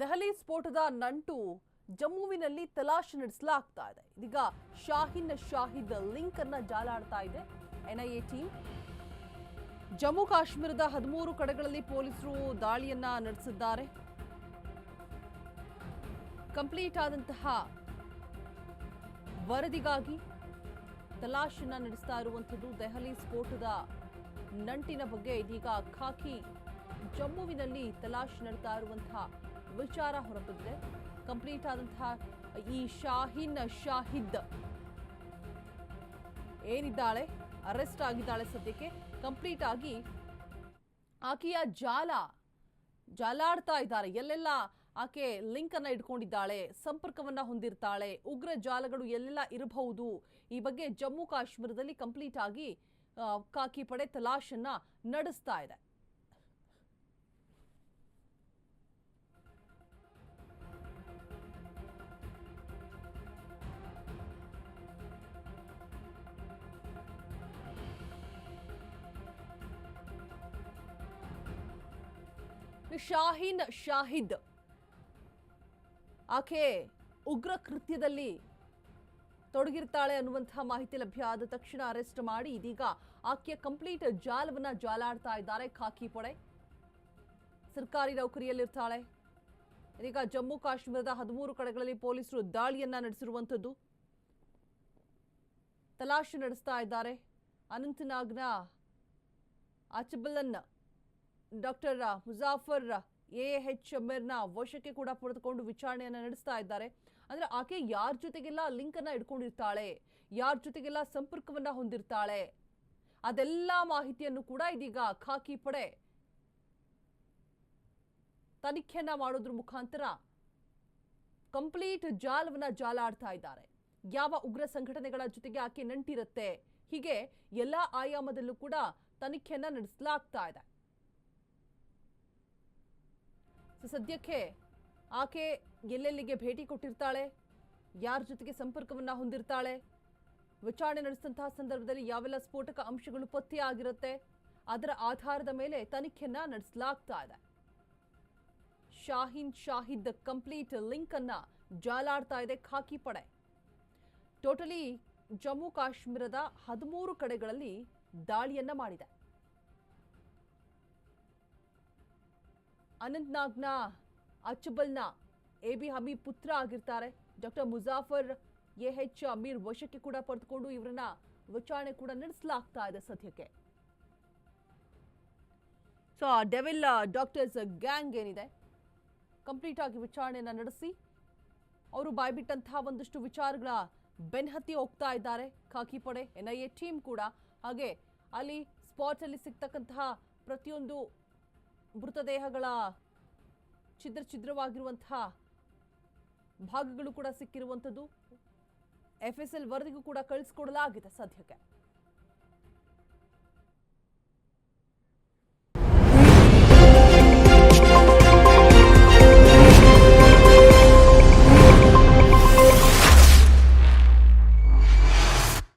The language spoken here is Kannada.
ದೆಹಲಿ ಸ್ಫೋಟದ ನಂಟು ಜಮ್ಮುವಿನಲ್ಲಿ ತಲಾಶ್ ನಡೆಸಲಾಗ್ತಾ ಇದೆ. ಇದೀಗ ಶಾಹಿನ್ ಶಾಹಿದ್ ಲಿಂಕ್ ಅನ್ನ ಜಾಲಾಡ್ತಾ ಇದೆ. ಎನ್ಐಎ ಟೀಮ್ ಜಮ್ಮು ಕಾಶ್ಮೀರದ ಹದಿಮೂರು ಕಡೆಗಳಲ್ಲಿ ಪೊಲೀಸರು ದಾಳಿಯನ್ನ ನಡೆಸಿದ್ದಾರೆ. ಕಂಪ್ಲೀಟ್ ಆದಂತಹ ವರದಿಗಾಗಿ ತಲಾಶನ್ನ ನಡೆಸ್ತಾ ಇರುವಂಥದ್ದು ದೆಹಲಿ ಸ್ಫೋಟದ ನಂಟಿನ ಬಗ್ಗೆ ಇದೀಗ ಖಾಕಿ ಜಮ್ಮುವಿನಲ್ಲಿ ತಲಾಶ್ ನಡೆತಾ ಇರುವಂತಹ ವಿಚಾರ ಹೊರಬಿದ್ದಿದೆ ಕಂಪ್ಲೀಟ್ ಆದಂತಹ ಈ ಶಾಹಿನ್ ಶಾಹಿದ್ ಏನಿದ್ದಾಳೆ, ಅರೆಸ್ಟ್ ಆಗಿದ್ದಾಳೆ ಸದ್ಯಕ್ಕೆ. ಕಂಪ್ಲೀಟ್ ಆಗಿ ಆಕೆಯ ಜಾಲ, ಜಾಲಾಡ್ತಾ ಇದ್ದಾರೆ. ಎಲ್ಲೆಲ್ಲ ಆಕೆ ಲಿಂಕ್ ಅನ್ನ ಇಟ್ಕೊಂಡಿದ್ದಾಳೆ, ಸಂಪರ್ಕವನ್ನ ಹೊಂದಿರ್ತಾಳೆ, ಉಗ್ರ ಜಾಲಗಳು ಎಲ್ಲೆಲ್ಲ ಇರಬಹುದು. ಈ ಬಗ್ಗೆ ಜಮ್ಮು ಕಾಶ್ಮೀರದಲ್ಲಿ ಕಂಪ್ಲೀಟ್ ಆಗಿ ಕಾಕಿ ಪಡೆ ತಲಾಶನ್ನ ನಡೆಸ್ತಾ ಇದೆ. ಶಾಹೀನ್ ಶಾಹಿದ್. ಆಕೆ ಉಗ್ರ ಕೃತ್ಯದಲ್ಲಿ ತೊಡಗಿರ್ತಾಳೆ ಅನ್ನುವಂತಹ ಮಾಹಿತಿ ಲಭ್ಯ ಆದ ತಕ್ಷಣ ಅರೆಸ್ಟ್ ಮಾಡಿ. ಇದೀಗ ಆಕೆಯ ಕಂಪ್ಲೀಟ್ ಜಾಲವನ್ನ ಜಾಲಾಡ್ತಾ ಇದ್ದಾರೆ. ಖಾಕಿ ಪೊಡೆ ಸರ್ಕಾರಿ ನೌಕರಿಯಲ್ಲಿರ್ತಾಳೆ. ಇದೀಗ ಜಮ್ಮು ಕಾಶ್ಮೀರದ ಹದಿಮೂರು ಕಡೆಗಳಲ್ಲಿ ಪೊಲೀಸರು ದಾಳಿಯನ್ನ ನಡೆಸಿರುವಂಥದ್ದು. ತಲಾಶ್ ನಡೆಸ್ತಾ ಇದ್ದಾರೆ. ಅನಂತನಾಗ್ನ ಅಚಬಲನ್ ಡಾಕ್ಟರ್ ಮುಜಾಫರ್ ಎ ಎಚ್ ಮಿರ್ನ ವಶಕ್ಕೆ ಕೂಡ ಪಡೆದುಕೊಂಡು ವಿಚಾರಣೆಯನ್ನು ನಡೆಸ್ತಾ ಇದ್ದಾರೆ. ಅಂದ್ರೆ ಆಕೆ ಯಾರ ಜೊತೆಗೆಲ್ಲ ಲಿಂಕ್ ಅನ್ನ ಇಟ್ಕೊಂಡಿರ್ತಾಳೆ ಯಾರ ಜೊತೆಗೆಲ್ಲ ಸಂಪರ್ಕವನ್ನ ಹೊಂದಿರ್ತಾಳೆ? ಅದೆಲ್ಲ ಮಾಹಿತಿಯನ್ನು ಕೂಡ ಇದೀಗ ಖಾಕಿ ಪಡೆ. ತನಿಖೆಯನ್ನ ಮಾಡೋದ್ರ ಮುಖಾಂತರ ಕಂಪ್ಲೀಟ್ ಜಾಲವನ್ನ ಜಾಲಾಡ್ತಾ ಇದ್ದಾರೆ. ಯಾವ ಉಗ್ರ ಸಂಘಟನೆಗಳ ಜೊತೆಗೆ ಆಕೆ ನಂಟಿರುತ್ತೆ? ಹೀಗೆ ಎಲ್ಲ ಆಯಾಮದಲ್ಲೂ ಕೂಡ ತನಿಖೆಯನ್ನ ನಡೆಸಲಾಗ್ತಾ ಇದೆ. ಸೊ, ಸದ್ಯಕ್ಕೆ ಆಕೆ ಎಲ್ಲೆಲ್ಲಿಗೆ ಭೇಟಿ ಕೊಟ್ಟಿರ್ತಾಳೆ? ಯಾರ ಜೊತೆಗೆ ಸಂಪರ್ಕವನ್ನು ಹೊಂದಿರ್ತಾಳೆ? ವಿಚಾರಣೆ ನಡೆಸಿದಂತಹ ಸಂದರ್ಭದಲ್ಲಿ ಯಾವೆಲ್ಲ ಸ್ಫೋಟಕ ಅಂಶಗಳು ಪತ್ತೆಯಾಗಿರುತ್ತೆ ಅದರ ಆಧಾರದ ಮೇಲೆ ತನಿಖೆಯನ್ನ ನಡೆಸಲಾಗ್ತಾ ಇದೆ. ಶಾಹೀನ್ ಶಾಹಿದ್ ಕಂಪ್ಲೀಟ್ ಲಿಂಕ್ ಅನ್ನ ಜಾಲಾಡ್ತಾ ಇದೆ ಖಾಕಿ ಪಡೆ. ಟೋಟಲಿ ಜಮ್ಮು ಕಾಶ್ಮೀರದ ಹದಿಮೂರು ಕಡೆಗಳಲ್ಲಿ ದಾಳಿಯನ್ನ ಮಾಡಿದೆ. ಅನಂತ್ನಾಗ್ನ, ಅಚ್ಚಬಲ್ನ ಎ ಬಿ ಹಮೀದ್ ಪುತ್ರ ಆಗಿರ್ತಾರೆ. Doctor Muzaffar A H Amir ವಶಕ್ಕೆ ಕೂಡ ಪಡೆದುಕೊಂಡು ಇವರನ್ನ ವಿಚಾರಣೆ ಕೂಡ ನಡೆಸಲಾಗ್ತಾ ಇದೆ ಸದ್ಯಕ್ಕೆ. ಸೊ ಡೆವಿಲ್ ಡಾಕ್ಟರ್ಸ್ ಗ್ಯಾಂಗ್ ಏನಿದೆ? ಕಂಪ್ಲೀಟ್ ಆಗಿ ವಿಚಾರಣೆಯನ್ನು ನಡೆಸಿ, ಅವರು ಬಾಯ್ಬಿಟ್ಟಂತಹ ಒಂದಷ್ಟು ವಿಚಾರಗಳ ಬೆನ್ಹತ್ತಿ ಹೋಗ್ತಾ ಇದ್ದಾರೆ. ಖಾಕಿ ಪಡೆ ಎನ್ಐಎ ಟೀಮ್ ಕೂಡ, ಹಾಗೆ ಅಲ್ಲಿ ಸ್ಪಾಟ್ ಅಲ್ಲಿ ಸಿಗ್ತಕ್ಕಂತಹ ಪ್ರತಿಯೊಂದು ಮೃತದೇಹಗಳ ಛಿದ್ರ ಛಿದ್ರವಾಗಿರುವಂತಹ ಭಾಗಗಳು ಕೂಡ ಸಿಕ್ಕಿರುವಂಥದ್ದು. ಎಫ್ ಎಸ್ ಎಲ್ ವರದಿಗೂ ಕೂಡ ಕಳಿಸ್ಕೊಡಲಾಗಿದೆ ಸದ್ಯಕ್ಕೆ.